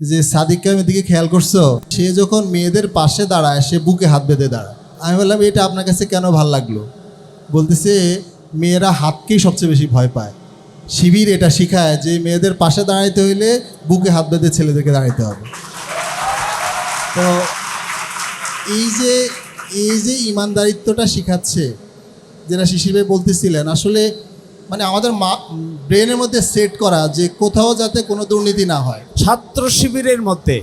যে সাদিককে আমি দিকে খেয়াল করছ, সে যখন মেয়েদের পাশে দাঁড়ায়, সে বুকে হাত বেঁধে দাঁড়ায়। আমি বললাম, এটা আপনার কাছে কেন ভালো লাগল? বলতেছে, মেয়েরা হাতকেই সবচেয়ে বেশি ভয় পায়। শিবির এটা শিখায় যে মেয়েদের পাশে দাঁড়াইতে হইলে বুকে হাত বেঁধে ছেলেদেরকে দাঁড়াইতে হবে। তো এই যে এই যে ইমানদারিত্বটা শিখাচ্ছে, যেটা শিশির ভাই বলতেছিলেন, আসলে মানে আমাদের মা, ব্রেনের মধ্যে সেট করা যে কোথাও যাতে কোনো দুর্নীতি না হয়। ছাত্র শিবিরের মধ্যে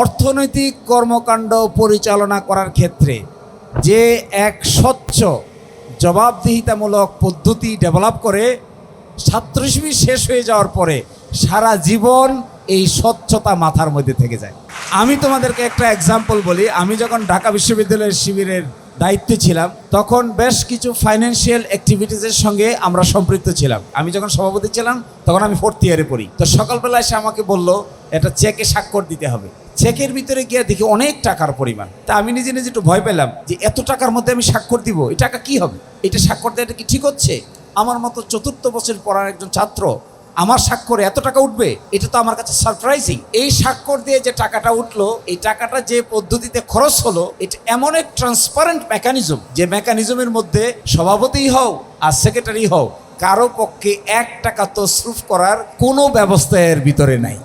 অর্থনৈতিক কর্মকাণ্ড পরিচালনা করার ক্ষেত্রে যে এক স্বচ্ছ, জবাবদিহিতামূলক পদ্ধতি ডেভেলপ করে ছাত্র শিবির শেষ হয়ে যাওয়ার পরে সারা জীবন এই স্বচ্ছতা মাথার মধ্যে থেকে যায়। আমি তোমাদেরকে একটা এক্সাম্পল বলি। আমি যখন ঢাকা বিশ্ববিদ্যালয়ের শিবিরের দায়িত্বে ছিলাম। তখন বেশ কিছু ফাইন্যান্সিয়াল অ্যাক্টিভিটিসের সঙ্গে আমরা সম্পৃক্ত ছিলাম। আমি যখন সভাপতি ছিলাম, তখন আমি ফোর্থ ইয়ারে পড়ি। তো সকালবেলা এসে আমাকে বলল এটা চেকে স্বাক্ষর দিতে হবে। চেকের ভিতরে গিয়ে দেখি অনেক টাকার পরিমাণ। তা আমি নিজে নিজে একটু ভয় পেলাম যে, এত টাকার মধ্যে আমি স্বাক্ষর দিব? এই টাকা কি হবে? এটা স্বাক্ষর দেওয়াটা কি ঠিক হচ্ছে? আমার মতো চতুর্থ বছর পড়ার একজন ছাত্র আমার স্বাক্ষরে এত টাকা উঠবে, এটা তো আমার কাছে সারপ্রাইজিং এই স্বাক্ষর দিয়ে যে টাকাটা উঠল, এই টাকাটা যে পদ্ধতিতে খরচ হলো, এটা এমন এক ট্রান্সপারেন্ট মেকানিজম যে মেকানিজমের মধ্যে সভাপতি হও আর সেক্রেটারি হও, কারও পক্ষে এক টাকা তসরুফ করার কোনো ব্যবস্থা এর ভিতরে নাই।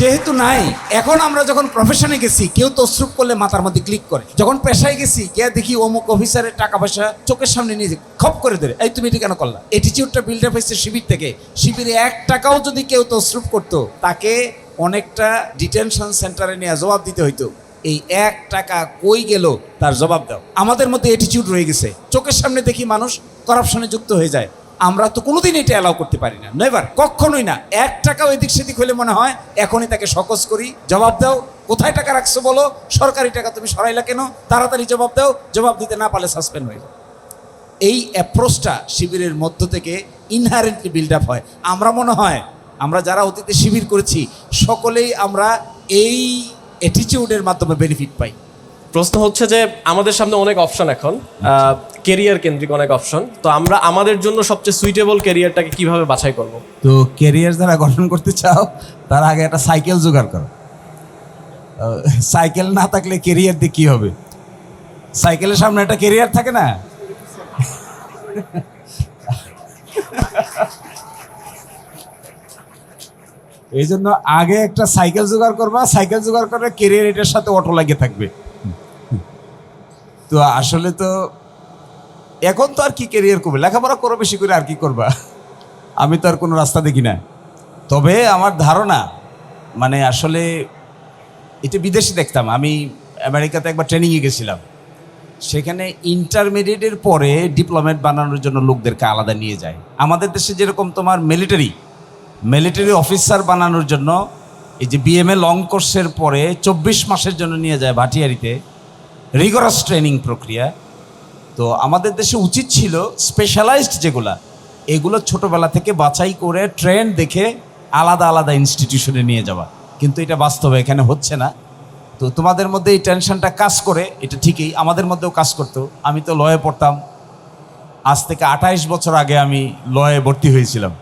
যেহেতু নাই, এখন আমরা যখন প্রফেশনে গেছি, কেউ তসরুপ করলে মাথার মধ্যে ক্লিক করে। যখন পেশায় গেছি, গিয়ে দেখি অমুক অফিসারের টাকা পয়সা চোখের সামনে নিয়ে খপ করে ধরে। এই তুমি এটি কেন করলা? এটিচিউডটা বিল্ড আপ হয়েছে শিবির থেকে। শিবিরে এক টাকাও যদি কেউ তসরুপ করতো, তাকে অনেকটা ডিটেনশন সেন্টারে নিয়ে জবাব দিতে হইতো। এই এক টাকা কই গেল, তার জবাব দাও। আমাদের মধ্যে এটিচিউড রয়ে গেছে। চোখের সামনে দেখি মানুষ করাপশনে যুক্ত হয়ে যায়। আমরা তো কোনোদিন এটা অ্যালাউ করতে পারি না। নেভার কখনোই না। এক টাকাও এদিক সেদিক হলে মনে হয়, এখনই তাকে সকস করি, জবাব দাও। কোথায় টাকা রাখছো বলো? সরকারি টাকা তুমি সরাইলা কেন? তাড়াতাড়ি জবাব দাও, জবাব দিতে না পারলে সাসপেন্ড হয়ে এই অ্যাপ্রোচটা শিবিরের মধ্য থেকে ইনহারেন্টলি বিল্ড আপ হয়। আমরা মনে হয়, আমরা যারা অতীতে শিবির করেছি, সকলেই আমরা এই অ্যাটিটিউডের মাধ্যমে বেনিফিট পাই। প্রশ্ন হচ্ছে যে আমাদের সামনে অনেক অপশন এখন কেরিয়ার কেন্দ্রিক অনেক অপশন তো আমরা আমাদের জন্য সবচেয়ে সুইটেবল কেরিয়ারটাকে কীভাবে বাছাই করব? তো কেরিয়ার যারা গঠন করতে চাও, তার আগে একটা সাইকেল জোগাড় করো। সাইকেল না থাকলে কেরিয়ার দিয়ে কী হবে? সাইকেলের সামনে একটা কেরিয়ার থাকে না? এই জন্য আগে একটা সাইকেল জোগাড় করবা। সাইকেল জোগাড় করে কেরিয়ার এটার সাথে অটো লাগিয়ে থাকবে। তো আসলে তো এখন তো আর কি কেরিয়ার করবে? লেখাপড়া করো বেশি করে, আর কি করবা? আমি তো আর কোনো রাস্তা দেখি না। তবে আমার ধারণা মানে আসলে এটা বিদেশে দেখতাম। আমি আমেরিকাতে একবার ট্রেনিংয়ে গেছিলাম। সেখানে ইন্টারমিডিয়েটের পরে ডিপ্লোমেট বানানোর জন্য লোকদেরকে আলাদা নিয়ে যায়। আমাদের দেশে যেরকম তোমার মিলিটারি মিলিটারি অফিসার বানানোর জন্য এই যে বিএমএ লং কোর্সের পরে চব্বিশ মাসের জন্য নিয়ে যায় ভাটিয়ারিতে। রিগরাস ট্রেনিং প্রক্রিয়া। তো আমাদের দেশে উচিত ছিল স্পেশালাইজড যেগুলা, এগুলো ছোটবেলা থেকে বাছাই করে ট্রেন্ড দেখে আলাদা আলাদা ইনস্টিটিউশনে নিয়ে যাওয়া। কিন্তু এটা বাস্তবে এখানে হচ্ছে না। তো তোমাদের মধ্যে এই টেনশনটা কাজ করে, এটা ঠিকই, আমাদের মধ্যেও কাজ করতো। আমি তো লয়ে পড়তাম। আজ থেকে আঠাইশ বছর আগে আমি লয়ে ভর্তি হয়েছিলাম।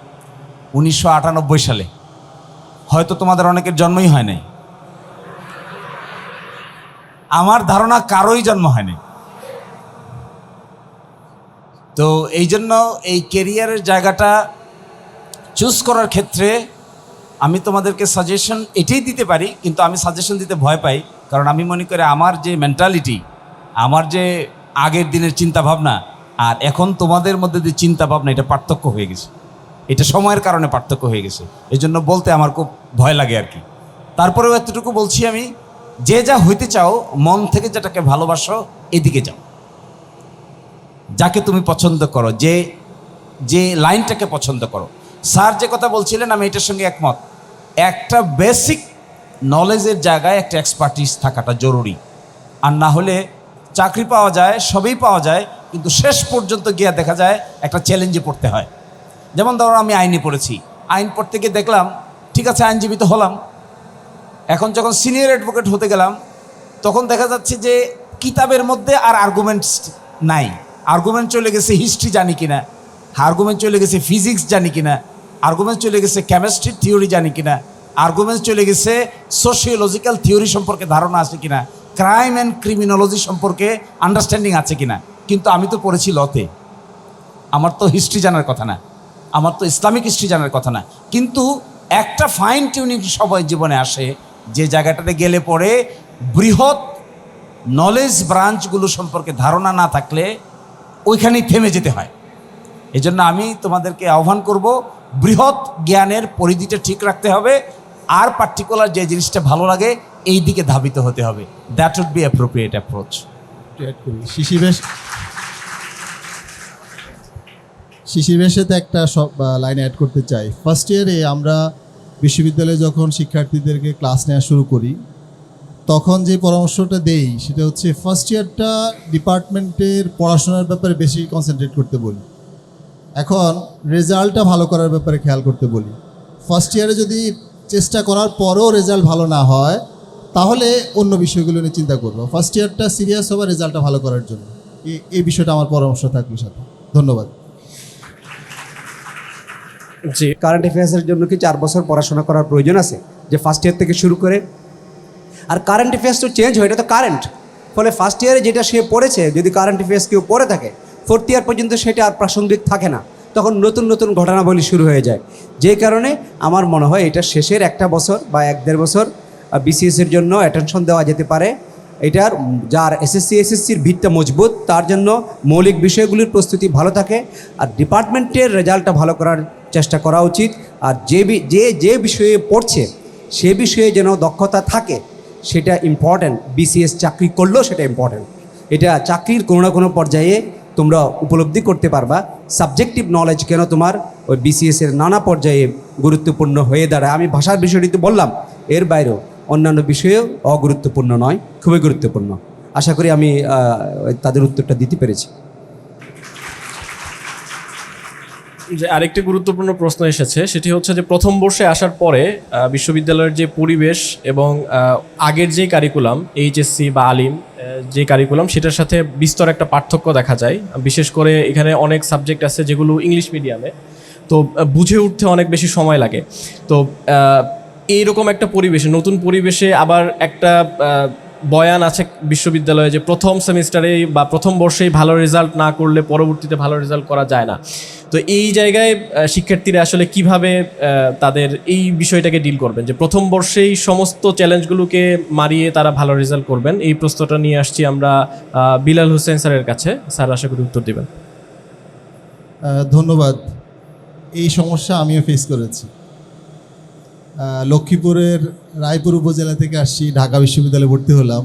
উনিশশো আটানব্বই সালে। হয়তো তোমাদের অনেকের জন্মই হয় নাই। আমার ধারণা কারোই জন্ম হয়নি। তো এই জন্য এই কেরিয়ারের জায়গাটা চুজ করার ক্ষেত্রে আমি তোমাদেরকে সাজেশন এটাই দিতে পারি, কিন্তু আমি সাজেশন দিতে ভয় পাই, কারণ আমি মনে করি আমার যে মেন্টালিটি আমার যে আগের দিনের চিন্তা ভাবনা আর এখন তোমাদের মধ্যে যে চিন্তা ভাবনা এটা পার্থক্য হয়ে গেছে। এটা সময়ের কারণে পার্থক্য হয়ে গেছে। এই জন্য বলতে আমার খুব ভয় লাগে আর কি। তারপরেও এতটুকু বলছি আমি যে যা হইতে চাও, মন থেকে যেটাকে ভালোবাসো, এদিকে যাও। যাকে তুমি পছন্দ করো, যে যে লাইনটাকে পছন্দ করো। স্যার যে কথা বলছিলেন, আমি এটার সঙ্গে একমত। একটা বেসিক নলেজের জায়গায় একটা এক্সপার্টিস থাকাটা জরুরি। আর না হলে চাকরি পাওয়া যায়, সবই পাওয়া যায়, কিন্তু শেষ পর্যন্ত গিয়ে দেখা যায় একটা চ্যালেঞ্জে পড়তে হয়। যেমন ধরো, আমি আইনে পড়েছি। আইন পড়তে গিয়ে দেখলাম, ঠিক আছে, আইনজীবী তো হলাম। এখন যখন সিনিয়র অ্যাডভোকেট হতে গেলাম, তখন দেখা যাচ্ছে যে কিতাবের মধ্যে আর আর্গুমেন্টস নাই। আর্গুমেন্ট চলে গেছে হিস্ট্রি জানি কিনা আর্গুমেন্ট চলে গেছে ফিজিক্স জানি কিনা আর্গুমেন্ট চলে গেছে কেমিস্ট্রি থিওরি জানি কিনা আর্গুমেন্ট চলে গেছে সোশিওলজিক্যাল থিওরি সম্পর্কে ধারণা আছে কিনা ক্রাইম অ্যান্ড ক্রিমিনোলজি সম্পর্কে আন্ডারস্ট্যান্ডিং আছে কিনা। কিন্তু আমি তো পড়েছি লতে আমার তো হিস্ট্রি জানার কথা না। আমার তো ইসলামিক হিস্ট্রি জানার কথা না। কিন্তু একটা ফাইন টিউনিং সবাই জীবনে আসে যে জায়গাটাতে গেলে পরে বৃহৎ নলেজ ব্রাঞ্চগুলো সম্পর্কে ধারণা না থাকলে ওইখানেই থেমে যেতে হয়। এই জন্য আমি তোমাদেরকে আহ্বান করব, বৃহৎ জ্ঞানের পরিধিটা ঠিক রাখতে হবে, আর পার্টিকুলার যে জিনিসটা ভালো লাগে, এই দিকে ধাবিত হতে হবে। That would be appropriate approach শিশির বেশ। শিশির বেশেতে একটা সব লাইন অ্যাড করতে চাই। ফার্স্ট ইয়ারে আমরা বিশ্ববিদ্যালয়ে যখন শিক্ষার্থীদেরকে ক্লাস নেওয়া শুরু করি, তখন যে পরামর্শটা দেই সেটা হচ্ছে ফার্স্ট ইয়ারটা ডিপার্টমেন্টের পড়াশোনার ব্যাপারে বেশি কনসেন্ট্রেট করতে বলি। এখন রেজাল্টটা ভালো করার ব্যাপারে খেয়াল করতে বলি। ফার্স্ট ইয়ারে যদি চেষ্টা করার পরও রেজাল্ট ভালো না হয়, তাহলে অন্য বিষয়গুলো নিয়ে চিন্তা করব। ফার্স্ট ইয়ারটা সিরিয়াস হবার রেজাল্টটা ভালো করার জন্য। এই- এই বিষয়টা আমার পরামর্শ থাকবে সাথে। ধন্যবাদ। জি। কারেন্ট অ্যাফেয়ার্সের জন্য কি চার বছর পড়াশোনা করার প্রয়োজন আছে? যে ফার্স্ট ইয়ার থেকে শুরু করে। আর কারেন্ট অ্যাফেয়ার্স তো চেঞ্জ হয়, এটা তো কারেন্ট ফলে ফার্স্ট ইয়ারে যেটা সে পড়েছে, যদি কারেন্ট অ্যাফেয়ার্স কেউ পড়ে থাকে ফোর্থ ইয়ার পর্যন্ত সেটা আর প্রাসঙ্গিক থাকে না। তখন নতুন নতুন ঘটনাবলী শুরু হয়ে যায়। যে কারণে আমার মনে হয় এটা শেষের একটা বছর বা এক দেড় বছর বিসিএসের জন্য অ্যাটেনশন দেওয়া যেতে পারে। এটার যার এসএসসি এসএসসির ভিতটা মজবুত, তার জন্য মৌলিক বিষয়গুলির প্রস্তুতি ভালো থাকে। আর ডিপার্টমেন্টের রেজাল্টটা ভালো করার চেষ্টা করা উচিত। আর যে যে যে বিষয়ে পড়ছে, সে বিষয়ে যেন দক্ষতা থাকে, সেটা ইম্পর্ট্যান্ট বিসিএস চাকরি করলেও সেটা ইম্পর্ট্যান্ট এটা চাকরির কোনো না কোনো পর্যায়ে তোমরা উপলব্ধি করতে পারবা। সাবজেক্টিভ নলেজ কেন তোমার ওই বিসিএসের নানা পর্যায়ে গুরুত্বপূর্ণ হয়ে দাঁড়ায়? আমি ভাষার বিষয়টি তো বললাম, এর বাইরেও অন্যান্য বিষয়েও অগুরুত্বপূর্ণ নয়, খুবই গুরুত্বপূর্ণ। আশা করি আমি তাদের উত্তরটা দিতে পেরেছি। যে আরেকটি গুরুত্বপূর্ণ প্রশ্ন এসেছে, সেটি হচ্ছে যে প্রথম বর্ষে আসার পরে বিশ্ববিদ্যালয়ের যে পরিবেশ এবং আগের যে কারিকুলাম এইচএসসি বা আলিম যে কারিকুলাম সেটার সাথে বিস্তর একটা পার্থক্য দেখা যায়। বিশেষ করে এখানে অনেক সাবজেক্ট আছে যেগুলো ইংলিশ মিডিয়ামে তো বুঝে উঠতে অনেক বেশি সময় লাগে। তো এইরকম একটা পরিবেশে, নতুন পরিবেশে আবার একটা বয়ান আছে বিশ্ববিদ্যালয়ে যে প্রথম সেমিস্টারে বা প্রথম বর্ষেই ভালো রেজাল্ট না করলে পরবর্তীতে ভালো রেজাল্ট করা যায় না। তো এই জায়গায় শিক্ষার্থীরা আসলে কীভাবে তাদের এই বিষয়টাকে ডিল করবেন? যে প্রথম বর্ষেই সমস্ত চ্যালেঞ্জগুলোকে মারিয়ে তারা ভালো রেজাল্ট করবেন। এই প্রশ্নটা নিয়ে আসছি আমরা বিলাল হোসেন স্যারের কাছে। স্যার, আশা করি উত্তর দেবেন। ধন্যবাদ। এই সমস্যা আমিও ফেস করেছি। লক্ষ্মীপুরের রায়পুর উপজেলা থেকে আসছি, ঢাকা বিশ্ববিদ্যালয়ে ভর্তি হলাম।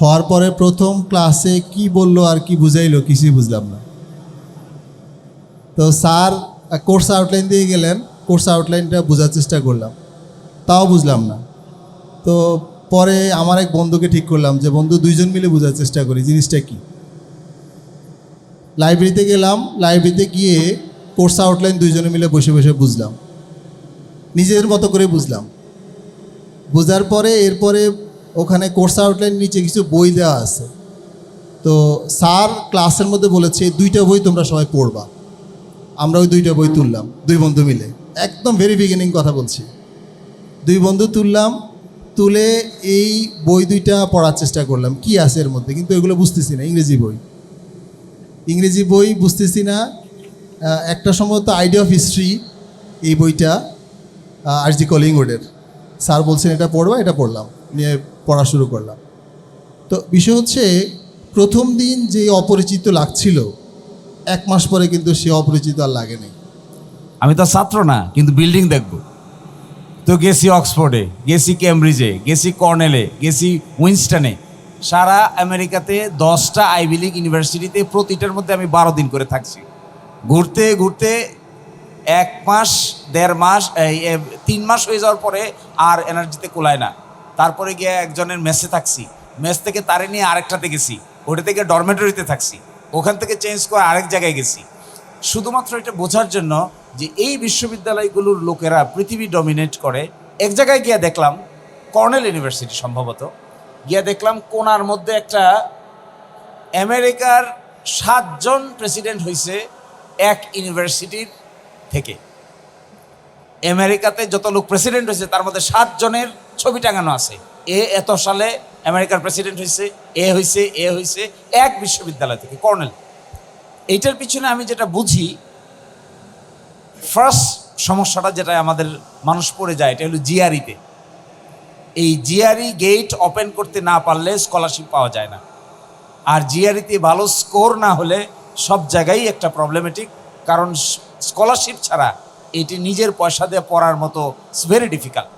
হওয়ার পরে প্রথম ক্লাসে কি বলল আর কি বুঝাইলো কিছুই বুঝলাম না। তো স্যার কোর্স আউটলাইন দিয়ে গেলেন, কোর্স আউটলাইনটা বোঝার চেষ্টা করলাম, তাও বুঝলাম না। তো পরে আমার এক বন্ধুকে ঠিক করলাম যে, বন্ধু, দুইজন মিলে বোঝার চেষ্টা করি, জিনিসটা কি? লাইব্রেরিতে গেলাম, লাইব্রেরিতে গিয়ে কোর্স আউটলাইন দুইজনে মিলে বসে বসে বুঝলাম। নিজের মতো করে বুঝলাম। বোঝার পরে এরপরে ওখানে কোর্স আউটলাইন নিচে কিছু বই দেওয়া আছে। তো স্যার ক্লাসের মধ্যে বলেছে দুইটা বই তোমরা সবাই পড়বা। আমরা ওই দুইটা বই তুললাম, দুই বন্ধু মিলে। একদম ভেরি বিগিনিং কথা বলছি। দুই বন্ধু তুললাম, তুলে এই বই দুইটা পড়ার চেষ্টা করলাম। কি আছে এর মধ্যে? কিন্তু এগুলো বুঝতেছি না, ইংরেজি বই। ইংরেজি বই বুঝতেছি না। একটা সম্ভবত আইডিয়া অফ হিস্ট্রি এই বইটা। আর জি কলিংউডের স্যার বলছেন, এটা পড়বা, এটা পড়লাম। নিয়ে পড়া শুরু করলাম। তো বিষয় হচ্ছে, প্রথম দিন যে অপরিচিত লাগছিল, এক মাস পরে কিন্তু সে অপরিচিত আর লাগে নাই। আমি তো ছাত্র না, কিন্তু বিল্ডিং দেখব। তো গেছি অক্সফোর্ডে, গেছি ক্যামব্রিজে গেছি কর্নেলে, গেছি উইনস্টনে। সারা আমেরিকাতে দশটা আইভি লীগ ইউনিভার্সিটিতে প্রতিটার মধ্যে আমি বারো দিন করে থাকছি। ঘুরতে ঘুরতে এক মাস, দেড় মাস তিন মাস হয়ে যাওয়ার পরে আর এনার্জিতে কোলায় না। তারপরে গিয়ে একজনের মেসে থাকছি। মেস থেকে তারে নিয়ে আরেকটাতে গেছি। ওটা থেকে ডরমেটরিতে থাকছি। ওখান থেকে চেঞ্জ করে আরেক জায়গায় গেছি। শুধুমাত্র এটা বোঝার জন্য যে এই বিশ্ববিদ্যালয়গুলোর লোকেরা পৃথিবী ডমিনেট করে। এক জায়গায় গিয়ে দেখলাম কর্নেল ইউনিভার্সিটি সম্ভবত। গিয়ে দেখলাম কোনার মধ্যে একটা আমেরিকার সাতজন প্রেসিডেন্ট হয়েছে এক ইউনিভার্সিটির থেকে। আমেরিকাতে যত লোক প্রেসিডেন্ট হয়েছে, তার মধ্যে সাত জনের ছবি টাঙানো আছে। এ এত সালে আমেরিকার প্রেসিডেন্ট হয়েছে, এ হয়েছে এ হয়েছে, এক বিশ্ববিদ্যালয় থেকে, কর্নেল। এইটার পিছনে আমি যেটা বুঝি ফার্স্ট সমস্যাটা যেটা আমাদের মানুষ পড়ে যায়, এটা হলো জিআরিতে এই জিআরই গেট ওপেন করতে না পারলে স্কলারশিপ পাওয়া যায় না। আর জিআরিতে ভালো স্কোর না হলে সব জায়গায় একটা প্রবলেমেটিক কারণ স্কলারশিপ ছাড়া এটি নিজের পয়সা দিয়ে পড়ার মতো it's very difficult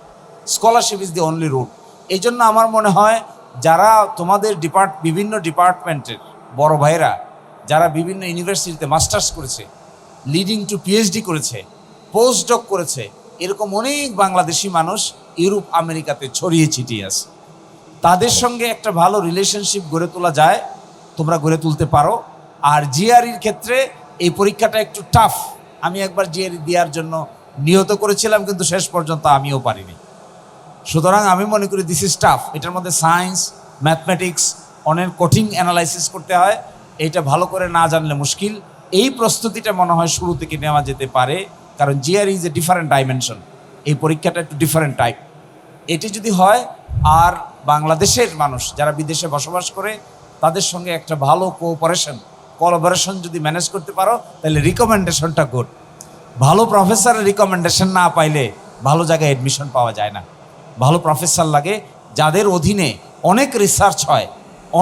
scholarship is the only route এই জন্য আমার মনে হয় যারা তোমাদের ডিপার্ট বিভিন্ন ডিপার্টমেন্টের বড় ভাইরা যারা বিভিন্ন ইউনিভার্সিটিতে মাস্টার্স করেছে লিডিং টু পিএইচডি করেছে পোস্ট ডক করেছে, এরকম অনেক বাংলাদেশি মানুষ ইউরোপ আমেরিকাতে ছড়িয়ে ছিটিয়ে আছে। তাদের সঙ্গে একটা ভালো রিলেশনশিপ গড়ে তোলা যায়, তোমরা গড়ে তুলতে পারো। আর জিআরির ক্ষেত্রে এই পরীক্ষাটা একটু টাফ আমি একবার জিআরই দেওয়ার জন্য নিহত করেছিলাম, কিন্তু শেষ পর্যন্ত আমিও পারিনি। সুতরাং আমি মনে করি দিস ইজ টাফ এটার মধ্যে সায়েন্স ম্যাথমেটিক্স অনেক কঠিন অ্যানালাইসিস করতে হয়। এটা ভালো করে না জানলে মুশকিল। এই প্রস্তুতিটা মনে হয় শুরু থেকে নেওয়া যেতে পারে। কারণ GRE is a different dimension এই পরীক্ষাটা একটু ডিফারেন্ট টাইপ এটি যদি হয়, আর বাংলাদেশের মানুষ যারা বিদেশে বসবাস করে, তাদের সঙ্গে একটা ভালো কোঅপারেশন কোলাবোরেশন যদি ম্যানেজ করতে পারো, তাহলে রিকমেন্ডেশনটা গুড ভালো প্রফেসরের রিকমেন্ডেশন না পাইলে ভালো জায়গায় অ্যাডমিশন পাওয়া যায় না। ভালো প্রফেসর লাগে, যাদের অধীনে অনেক রিসার্চ হয়,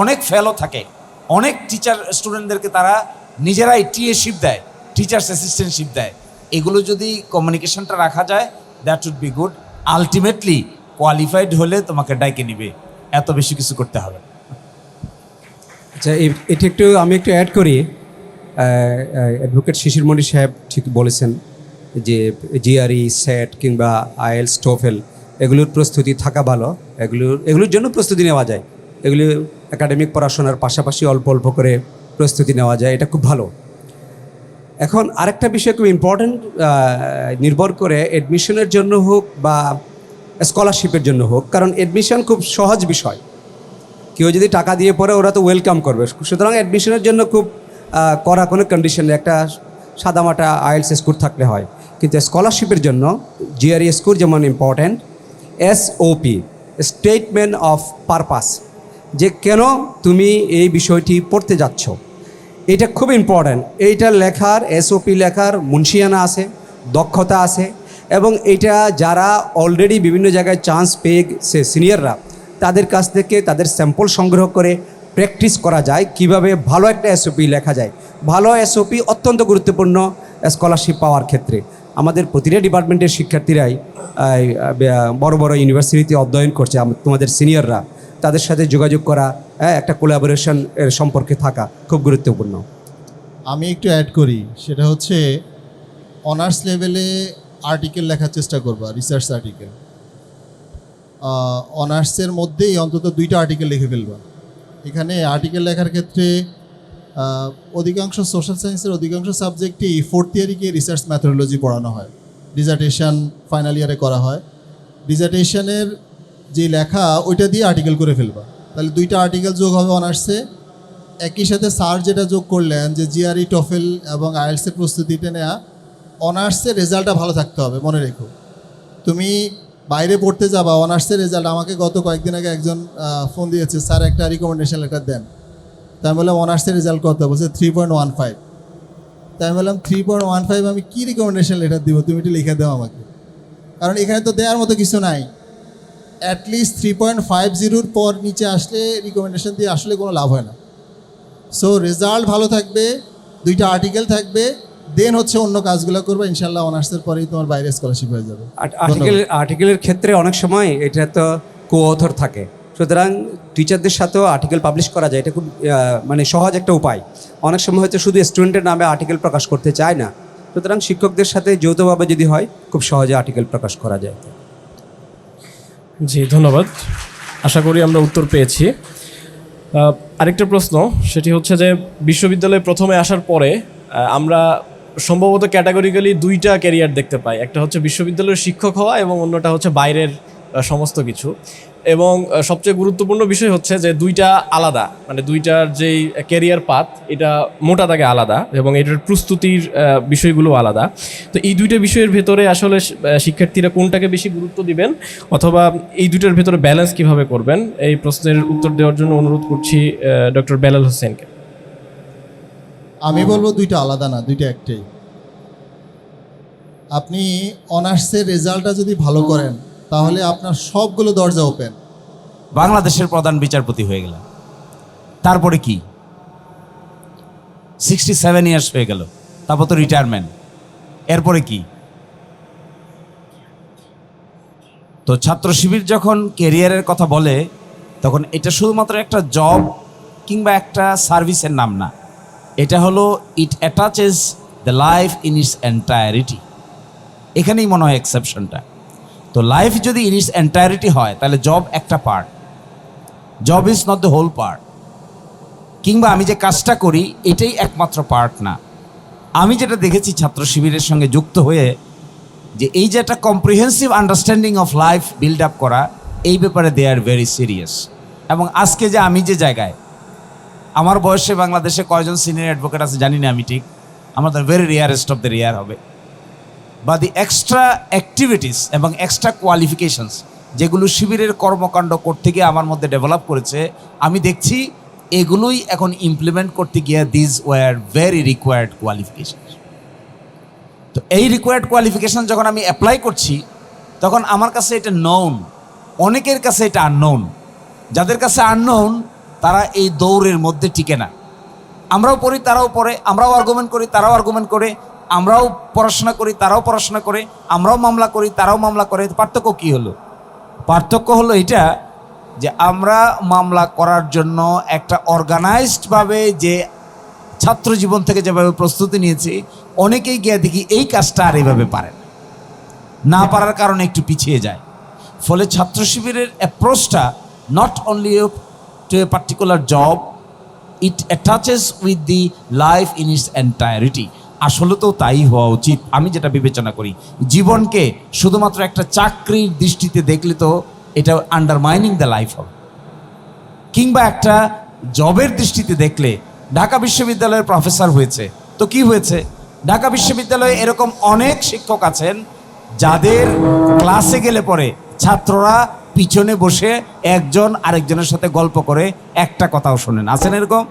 অনেক ফেলো থাকে, অনেক টিচার স্টুডেন্টদেরকে তারা নিজেরাই টিএশিপ দেয় টিচার্স অ্যাসিস্ট্যান্টশিপ দেয়। এগুলো যদি কমিউনিকেশনটা রাখা যায় that would be good ultimately qualified হলে তোমাকে ডাইকে নিবে। এত বেশি কিছু করতে হবে। আচ্ছা এটা একটু আমি একটু অ্যাড করি। অ্যাডভোকেট শিশির মণি সাহেব ঠিক বলেছেন যে জিআরই সেট কিংবা আইএলস টোফেল এগুলোর প্রস্তুতি থাকা ভালো। এগুলোর এগুলোর জন্য প্রস্তুতি নেওয়া যায়। এগুলি একাডেমিক পড়াশোনার পাশাপাশি অল্প অল্প করে প্রস্তুতি নেওয়া যায়, এটা খুব ভালো। এখন আরেকটা বিষয় খুব ইম্পর্ট্যান্ট নির্ভর করে অ্যাডমিশনের জন্য হোক বা স্কলারশিপের জন্য হোক, কারণ এডমিশন খুব সহজ বিষয়। কেউ যদি টাকা দিয়ে পড়ে, ওরা তো ওয়েলকাম করবে। সুতরাং অ্যাডমিশনের জন্য খুব কড়া কোনো কন্ডিশন একটা সাদামাটা আইএলস স্কোর থাকলে হয়। কিন্তু স্কলারশিপের জন্য জিআরই স্কোর যেমন important SOP statement of purpose যে কেন তুমি এই বিষয়টি পড়তে যাচ্ছ? এটা খুব ইম্পর্ট্যান্ট এইটা লেখার এসওপি লেখার মুন্সিয়ানা আছে, দক্ষতা আছে, এবং এটা যারা অলরেডি বিভিন্ন জায়গায় চান্স পেয়ে সে সিনিয়ররা তাদের কাছ থেকে তাদের স্যাম্পল সংগ্রহ করে প্র্যাকটিস করা যায়। কীভাবে ভালো একটা এসওপি লেখা যায়। ভালো এসওপি অত্যন্ত গুরুত্বপূর্ণ স্কলারশিপ পাওয়ার ক্ষেত্রে। আমাদের প্রতিটা ডিপার্টমেন্টের শিক্ষার্থীরাই বড় বড় ইউনিভার্সিটিতে অধ্যয়ন করছে তোমাদের সিনিয়ররা। তাদের সাথে যোগাযোগ করা হ্যাঁ, একটা কোলাবোরেশন এর সম্পর্কে থাকা খুব গুরুত্বপূর্ণ। আমি একটু অ্যাড করি সেটা হচ্ছে অনার্স লেভেলে আর্টিকেল লেখার চেষ্টা করবা রিসার্চ আর্টিকেল অনার্সের মধ্যেই অন্তত দুইটা আর্টিকেল লিখে ফেলবা। এখানে আর্টিকেল লেখার ক্ষেত্রে অধিকাংশ সোশ্যাল সায়েন্সের অধিকাংশ সাবজেক্টই ফোর্থ ইয়ারিকে রিসার্চ ম্যাথোলজি পড়ানো হয়। ডিজার্টেশন ফাইনাল ইয়ারে করা হয়। ডিজার্টেশনের যে লেখা, ওইটা দিয়ে আর্টিকেল করে ফেলবা। তাহলে দুইটা আর্টিকেল যোগ হবে অনার্সে। একই সাথে স্যার যেটা যোগ করলেন যে জিআরই টফেল এবং আইএলসের প্রস্তুতিতে নেওয়া অনার্সের রেজাল্টটা ভালো থাকতে হবে, মনে রেখো। তুমি বাইরে পড়তে যাবা, অনার্সের রেজাল্ট আমাকে গত কয়েকদিন আগে একজন ফোন দিয়েছে, স্যার, একটা রিকমেন্ডেশন লেটার দেন। তাই আমি বললাম, অনার্সের রেজাল্ট কত? বলছে থ্রি পয়েন্ট ওয়ান ফাইভ তাই আমি বললাম থ্রি পয়েন্ট ওয়ান ফাইভ আমি কী রিকমেন্ডেশন লেটার দিব? তুমি একটু লিখে দাও আমাকে। কারণ এখানে তো দেওয়ার মতো কিছু নাই। অ্যাটলিস্ট থ্রি পয়েন্ট ফাইভ জিরোর পর নিচে আসলে রিকমেন্ডেশন দিয়ে আসলে কোনো লাভ হয় না। সো রেজাল্ট ভালো থাকবে, দুইটা আর্টিকেল থাকবে দেন হচ্ছে অন্য কাজগুলো করবে ইনশাল্লাহ অনার্সের পরেই তোমার বাইরে স্কলারশিপ হয়ে যাবে। আর্টিকেল আর্টিকেলের ক্ষেত্রে অনেক সময় এটা তো কো অথর থাকে। সুতরাং টিচারদের সাথেও আর্টিকেল পাবলিশ করা যায় এটা খুব মানে সহজ একটা উপায়। অনেক সময় হয়তো শুধু স্টুডেন্টের নামে আর্টিকেল প্রকাশ করতে চায় না। সুতরাং শিক্ষকদের সাথে যৌথভাবে যদি হয় খুব সহজে আর্টিকেল প্রকাশ করা যায়। জি ধন্যবাদ। আশা করি আমরা উত্তর পেয়েছি। আরেকটা প্রশ্ন সেটি হচ্ছে যে বিশ্ববিদ্যালয়ে প্রথমে আসার পরে আমরা সম্ভবত ক্যাটাগরিক্যালি দুইটা ক্যারিয়ার দেখতে পাই। একটা হচ্ছে বিশ্ববিদ্যালয়ের শিক্ষক হওয়া এবং অন্যটা হচ্ছে বাইরের সমস্ত কিছু। এবং সবচেয়ে গুরুত্বপূর্ণ বিষয় হচ্ছে যে দুইটা আলাদা মানে দুইটার যেই ক্যারিয়ার পাথ, এটা মোটা দাগে আলাদা এবং এটার প্রস্তুতির বিষয়গুলো আলাদা। তো এই দুইটা বিষয়ের ভেতরে আসলে শিক্ষার্থীরা কোনটাকে বেশি গুরুত্ব দিবেন অথবা এই দুইটার ভেতরে ব্যালেন্স কীভাবে করবেন, এই প্রশ্নের উত্তর দেওয়ার জন্য অনুরোধ করছি ডক্টর বেলাল হোসেনকে। আমি বলব দুইটা আলাদা না দুইটা একটাই। আপনি অনার্সের রেজাল্টটা যদি ভালো করেন তাহলে আপনার সবগুলো দরজা ওপেন। বাংলাদেশের প্রধান বিচারপতি হয়ে গেল তারপরে কি? সিক্সটি সেভেন ইয়ার্স হয়ে গেল তারপর তো রিটায়ারমেন্ট এরপরে কি? তো ছাত্র শিবির যখন কেরিয়ারের কথা বলে তখন এটা শুধুমাত্র একটা জব কিংবা একটা সার্ভিসের নাম না। এটা হলো it attaches the life in its entirety এখানেই মনে হয় এক্সেপশনটা তো লাইফ যদি ইন ইটস এন্টায়ারিটি হয়, তাহলে জব একটা part job is not the whole part কিংবা আমি যে কাজটা করি, এটাই একমাত্র পার্ট না। আমি যেটা দেখেছি ছাত্র শিবিরের সঙ্গে যুক্ত হয়ে, যে এই যে একটা comprehensive understanding of life build up করা, এই ব্যাপারে দে আর ভেরি সিরিয়াস এবং আজকে যে আমি যে জায়গায় আমার বয়সে বাংলাদেশে কয়জন সিনিয়র অ্যাডভোকেট আছে জানি না আমি ঠিক। আমার আমাদের very rarest of the rare হবে। বা দি এক্সট্রা অ্যাক্টিভিটিস এবং এক্সট্রা কোয়ালিফিকেশনস যেগুলো শিবিরের কর্মকাণ্ড করতে গিয়ে আমার মধ্যে ডেভেলপ করেছে, আমি দেখছি এগুলোই এখন ইমপ্লিমেন্ট করতে গিয়ে this were very required qualification তো এই রিকোয়ার্ড কোয়ালিফিকেশন যখন আমি অ্যাপ্লাই করছি, তখন আমার কাছে এটা নৌন অনেকের কাছে এটা আননোন যাদের কাছে আননোন তারা এই দৌড়ের মধ্যে টিকে না। আমরাও পড়ি, তারাও পড়ে, আমরাও আর্গুমেন্ট করি, তারাও আর্গুমেন্ট করে, আমরাও পড়াশোনা করি, তারাও পড়াশোনা করে, আমরাও মামলা করি, তারাও মামলা করে। পার্থক্য কি হলো? পার্থক্য হলো এটা যে আমরা মামলা করার জন্য একটা অর্গানাইজডভাবে যে ছাত্র জীবন থেকে যেভাবে প্রস্তুতি নিয়েছি, অনেকেই গিয়ে দেখি এই কাজটা আর এইভাবে পারে না। পারার কারণে একটু পিছিয়ে যায়। ফলে ছাত্র শিবিরের অ্যাপ্রোচটা not only to a particular job it attaches with the life in its entirety আসলে তো তাই হওয়া উচিত। আমি যেটা বিবেচনা করি, জীবনকে শুধুমাত্র একটা চাকরির দৃষ্টিতে দেখলে তো এটা আন্ডারমাইনিং দ্য লাইফ হবে। কিংবা একটা জবের দৃষ্টিতে দেখলে, ঢাকা বিশ্ববিদ্যালয়ের প্রফেসর হয়েছে। তো কি হয়েছে? ঢাকা বিশ্ববিদ্যালয়ে এরকম অনেক শিক্ষক আছেন, যাদের ক্লাসে গেলে পরে ছাত্ররা পিছনে বসে একজন আরেকজনের সাথে গল্প করে একটা কথাও শোনেন। আছেন এরকম?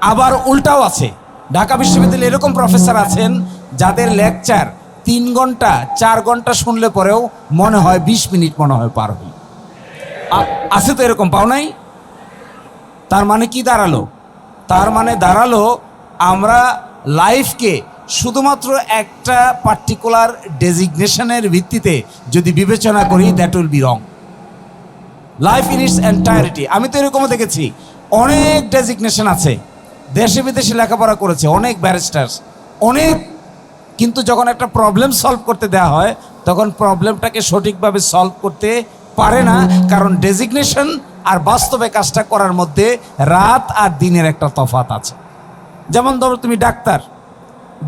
আবার উল্টাও আছে। ঢাকা বিশ্ববিদ্যালয়ে এরকম প্রফেসর আছেন যাদের লেকচার তিন ঘণ্টা, চার ঘণ্টা শুনলে পরেও মনে হয় বিশ মিনিট মনে হয় পার হই। আছে তো এরকম? পাও নাই? তার মানে কি দাঁড়াল? তার মানে দাঁড়াল আমরা লাইফকে শুধুমাত্র একটা পার্টিকুলার ডেজিগনেশনের ভিত্তিতে যদি বিবেচনা করি that will be wrong life in its entirety আমি তো এরকমও দেখেছি, অনেক ডেজিগনেশন আছে, দেশে বিদেশে লেখাপড়া করেছে, অনেক ব্যারিস্টার্স অনেক, কিন্তু যখন একটা প্রবলেম সলভ করতে দেওয়া হয়, তখন প্রবলেমটাকে সঠিকভাবে সলভ করতে পারে না, কারণ ডেজিগনেশন আর বাস্তবে কাজটা করার মধ্যে রাত আর দিনের একটা তফাত আছে। যেমন ধরো তুমি ডাক্তার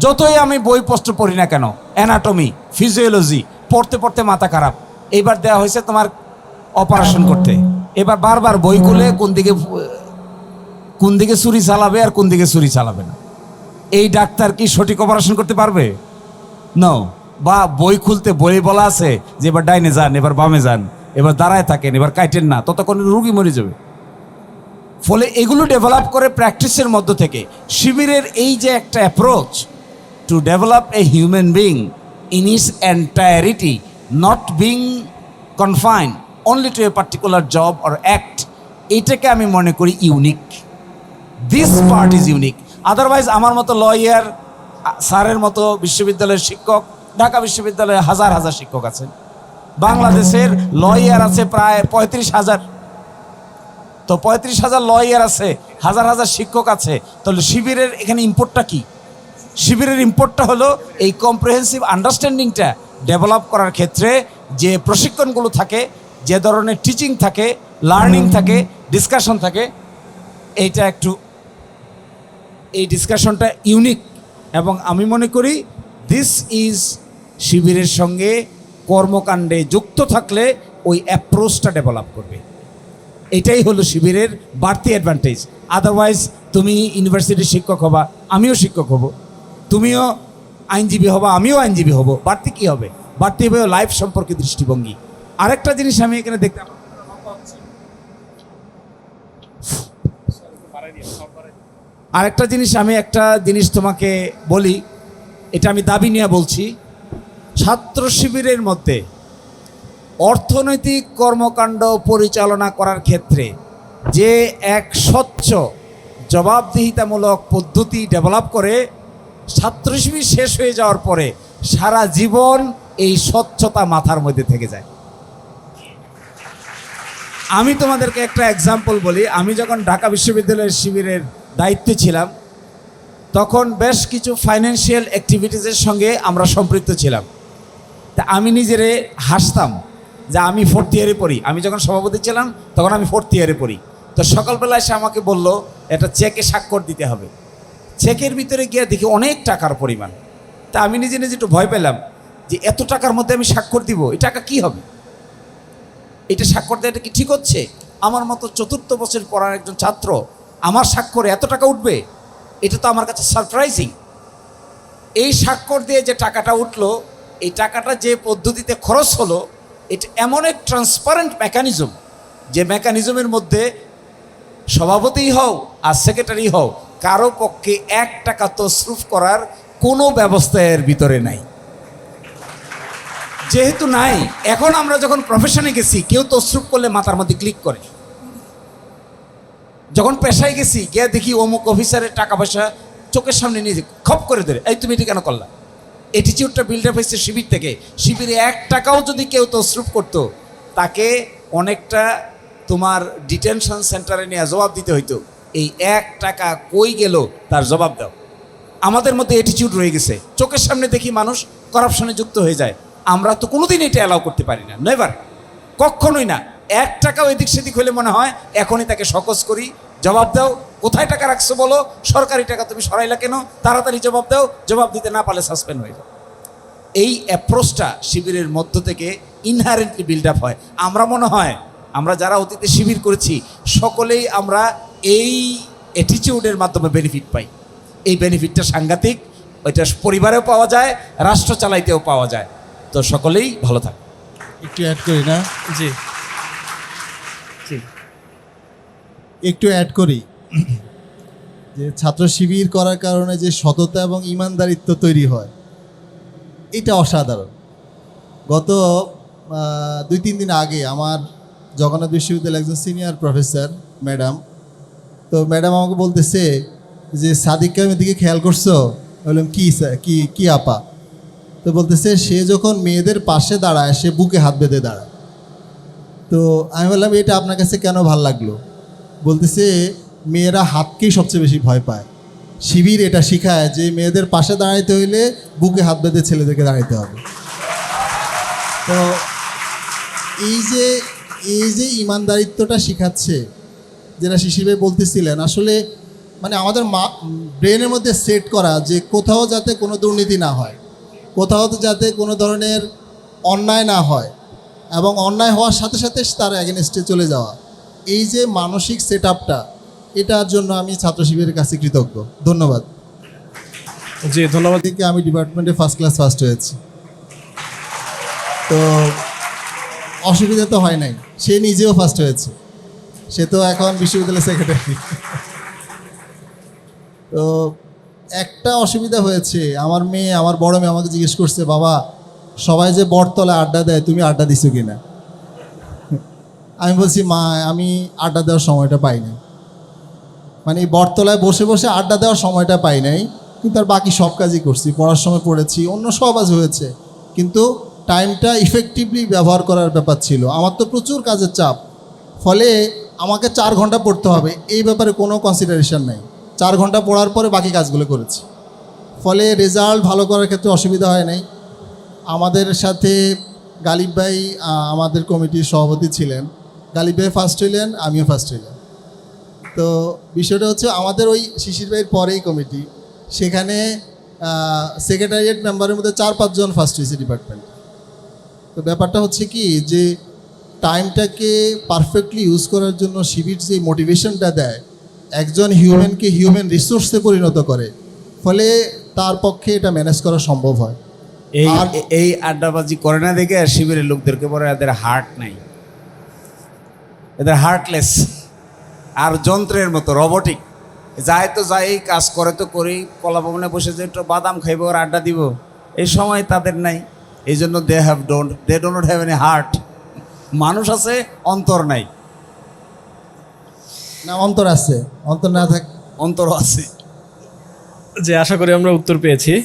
যতই আমি বইপত্র পড়ি না কেন অ্যানাটমি ফিজিওলজি পড়তে পড়তে মাথা খারাপ। এইবার দেওয়া হয়েছে তোমার অপারেশন করতে। এবার বারবার বই খুলে কোন দিকে কোন দিকে ছুরি চালাবে আর কোন দিকে ছুরি চালাবে না। এই ডাক্তার কি সঠিক অপারেশন করতে পারবে? নো বা বই খুলতে বই বলা আছে যে এবার ডাইনে যান, এবার বামে যান, এবার দাঁড়ায় থাকেন, এবার কাইটেন না, ততক্ষণ রুগী মরে যাবে। ফলে এগুলো ডেভেলপ করে প্র্যাকটিসের মধ্য থেকে শিবিরের এই যে একটা approach to develop a human being in its entirety not being confine only to a particular job or act এটাকে আমি মনে করি unique this part is unique otherwise আমার মতো লয়ার স্যারের মতো বিশ্ববিদ্যালয়ের শিক্ষক, ঢাকা বিশ্ববিদ্যালয়ে হাজার হাজার শিক্ষক আছেন বাংলাদেশের লয়ার আছে প্রায় পঁয়ত্রিশ হাজার। তো পঁয়ত্রিশ হাজার লয়ার আছে, হাজার হাজার শিক্ষক আছে। তাহলে শিবিরের এখানে ইম্পোর্টটা কি? শিবিরের ইম্পোর্টটা হলো এই কম্প্রিহেন্সিভ আন্ডারস্ট্যান্ডিংটা ডেভেলপ করার ক্ষেত্রে যে প্রশিক্ষণগুলো থাকে, যে ধরনের টিচিং থাকে লার্নিং থাকে ডিসকাশন থাকে, এইটা একটু এই ডিসকাশনটা ইউনিক এবং আমি মনে করি দিস ইজ শিবিরের সঙ্গে কর্মকাণ্ডে যুক্ত থাকলে ওই অ্যাপ্রোচটা ডেভেলপ করবে। এটাই হলো শিবিরের বাড়তি অ্যাডভান্টেজ আদারওয়াইজ তুমি ইউনিভার্সিটির শিক্ষক হবা, আমিও শিক্ষক হব। তুমিও আইনজীবী হবা, আমিও আইনজীবী হব। বাড়তি কী হবে? বাড়তি হবে লাইফ সম্পর্কে দৃষ্টিভঙ্গি। আরেকটা জিনিস আমি এখানে দেখতে আরেকটা জিনিস আমি একটা জিনিস তোমাকে বলি, এটা আমি দাবি নিয়ে বলছি। ছাত্র শিবিরের মধ্যে অর্থনৈতিক কর্মকাণ্ড পরিচালনা করার ক্ষেত্রে যে এক স্বচ্ছ, জবাবদিহিতামূলক পদ্ধতি ডেভেলপ করে শিবির শেষ হয়ে যাওয়ার পরে সারা জীবন এই স্বচ্ছতা মাথার মধ্যে থেকে যায়। আমি তোমাদেরকে একটা এক্সাম্পল বলি। আমি যখন ঢাকা বিশ্ববিদ্যালয়ের শিবিরের দায়িত্বে ছিলাম, তখন বেশ কিছু ফাইন্যান্সিয়াল অ্যাক্টিভিটিসের সঙ্গে আমরা সম্পৃক্ত ছিলাম। তা আমি নিজেরে হাসতাম যে আমি ফোর্থ ইয়ারে পড়ি। আমি যখন সভাপতি ছিলাম, তখন আমি ফোর্থ ইয়ারে পড়ি। তো সকালবেলা এসে আমাকে বলল, এটা চেকে স্বাক্ষর দিতে হবে। চেকের ভিতরে গিয়ে দেখি অনেক টাকার পরিমাণ। তা আমি নিজে নিজে একটু ভয় পেলাম যে এত টাকার মধ্যে আমি স্বাক্ষর দিব, এই টাকা কি হবে? এটা স্বাক্ষর দেওয়াটা কি ঠিক হচ্ছে? আমার মতো চতুর্থ বছর পড়ার একজন ছাত্র, আমার স্বাক্ষরে এত টাকা উঠবে? এটা তো আমার কাছে সারপ্রাইজিং এই স্বাক্ষর দিয়ে যে টাকাটা উঠল, এই টাকাটা যে পদ্ধতিতে খরচ হলো, এটা এমন এক ট্রান্সপারেন্ট মেকানিজম যে মেকানিজমের মধ্যে সভাপতি হও আর সেক্রেটারি হও কারও পক্ষে এক টাকা তসরুফ করার কোনো ব্যবস্থা এর ভিতরে নাই। যেহেতু নাই, এখন আমরা যখন প্রফেশনে গেছি, কেউ তসরুপ করলে মাথার মধ্যে ক্লিক করে। যখন পেশায় গেছি, গিয়ে দেখি অমুক অফিসারের টাকা পয়সা চোখের সামনে নিয়ে খপ করে ধরে, এই তুমি এটি কেন করলা? অ্যাটিচিউডটা বিল্ড আপ হয়েছে শিবির থেকে। শিবিরে এক টাকাও যদি কেউ তসরুপ করতো, তাকে অনেকটা তোমার ডিটেনশন সেন্টারে নিয়ে জবাব দিতে হইতো। এই এক টাকা কই গেল? তার জবাব দাও। আমাদের মধ্যে অ্যাটিচিউড রয়ে গেছে। চোখের সামনে দেখি মানুষ করাপশনে যুক্ত হয়ে যায়। আমরা তো কোনোদিন এটা অ্যালাউ করতে পারি না নেভার কখনোই না। এক টাকাও এদিক সেদিক হলে মনে হয়, এখনই তাকে সকস করি। জবাব দাও, কোথায় টাকা রাখছো বলো? সরকারি টাকা তুমি সরাইলা কেন? তাড়াতাড়ি জবাব দাও, জবাব দিতে না পারলে সাসপেন্ড হয়ে যাও। এই অ্যাপ্রোচটা শিবিরের মধ্য থেকে ইনহারেন্টলি বিল্ড আপ হয়। আমরা মনে হয়, আমরা যারা অতীতে শিবির করেছি, সকলেই আমরা এই অ্যাটিচিউডের মাধ্যমে বেনিফিট পাই। এই বেনিফিটটা সাংঘাতিক ওইটা পরিবারেও পাওয়া যায় রাষ্ট্র চালাইতেও পাওয়া যায়। তো সকলেই ভালো থাকে। একটু অ্যাড করি না? জি। জি। একটু অ্যাড করি। যে ছাত্র শিবির করার কারণে যে সততা এবং ইমানদারিত্ব তৈরি হয় এটা অসাধারণ। গত দুই তিন দিন আগে আমার জগন্নাথ বিশ্ববিদ্যালয়ের একজন সিনিয়র প্রফেসর ম্যাডাম তো ম্যাডাম আমাকে বলতেছে যে, সাদিককে আমি দিকে খেয়াল করছ? বললাম, কি কি কি আপা? তো বলতেছে, সে যখন মেয়েদের পাশে দাঁড়ায়, সে বুকে হাত বেঁধে দাঁড়ায়। তো আমি বললাম, এটা আপনার কাছে কেন ভালো লাগল? বলতেছে, মেয়েরা হাতকেই সবচেয়ে বেশি ভয় পায়। শিবির এটা শিখায় যে, মেয়েদের পাশে দাঁড়াইতে হইলে বুকে হাত বেঁধে ছেলেদেরকে দাঁড়াইতে হবে। তো এই যে এই যে ইমানদারিত্বটা শিখাচ্ছে যেটা শিশির ভাই বলতেছিলেন আসলে মানে আমাদের মা ব্রেনের মধ্যে সেট করা যে কোথাও যাতে কোনো দুর্নীতি না হয় কোথাও তো যাতে কোনো ধরনের অন্যায় না হয় এবং অন্যায় হওয়ার সাথে সাথে তার অ্যাগেনস্টে চলে যাওয়া। এই যে মানসিক সেট আপটা এটার জন্য আমি ছাত্র শিবিরের কাছে কৃতজ্ঞ। ধন্যবাদ। জি ধন্যবাদ। থেকে আমি ডিপার্টমেন্টে ফার্স্ট ক্লাস ফার্স্ট হয়েছি। তো অসুবিধা তো হয় নাই সে নিজেও ফার্স্ট হয়েছে। সে তো এখন বিশ্ববিদ্যালয় সেক্রেটারি তো একটা অসুবিধা হয়েছে। আমার মেয়ে, আমার বড় মেয়ে আমাকে জিজ্ঞেস করছে, বাবা, সবাই যে বটতলায় আড্ডা দেয়, তুমি আড্ডা দিছো কি না আমি বলছি, মা, আমি আড্ডা দেওয়ার সময়টা পাই নাই। মানে এই বটতলায় বসে বসে আড্ডা দেওয়ার সময়টা পাই নাই, কিন্তু আর বাকি সব কাজই করছি। পড়ার সময় পড়েছি, অন্য সব আজ হয়েছে। কিন্তু টাইমটা ইফেক্টিভলি ব্যবহার করার ব্যাপার ছিল। আমার তো প্রচুর কাজের চাপ। ফলে আমাকে চার ঘণ্টা পড়তে হবে। এই ব্যাপারে কোনো কনসিডারেশন নেই। চার ঘণ্টা পড়ার পরে বাকি কাজগুলো করেছি। ফলে রেজাল্ট ভালো করার ক্ষেত্রে অসুবিধা হয় নাই। আমাদের সাথে গালিব ভাই আমাদের কমিটির সভাপতি ছিলেন। গালিব ভাই ফার্স্ট হইলেন, আমিও ফার্স্ট হইলাম। তো বিষয়টা হচ্ছে আমাদের ওই শিশির ভাইয়ের পরেই কমিটি। সেখানে সেক্রেটারিয়েট মেম্বারের মধ্যে চার পাঁচজন ফার্স্ট হয়েছে ডিপার্টমেন্ট তো ব্যাপারটা হচ্ছে কি যে টাইমটাকে পারফেক্টলি ইউজ করার জন্য শিবির যে মোটিভেশনটা দেয় একজন হিউম্যানকে হিউম্যান রিসোর্সে পরিণত করে ফলে তার পক্ষে এটা ম্যানেজ করা সম্ভব হয়। এই এই আড্ডাবাজি করে না দেখে আর শিবিরের লোকদেরকে বলে এদের হার্ট নাই। এদের হার্টলেস আর যন্ত্রের মতো রবটিক যায় তো যাই কাজ করে তো করি কলা ভবনে বসে যে একটু বাদাম খাইবো আর আড্ডা দিব। এই সময় তাদের নাই। এই জন্য they have don't they don't have any heart মানুষ আছে অন্তর নাই। না অন্তর আছে। অন্তর না থাক অন্তর আছে। যে আশা করি আমরা উত্তর পেয়েছি।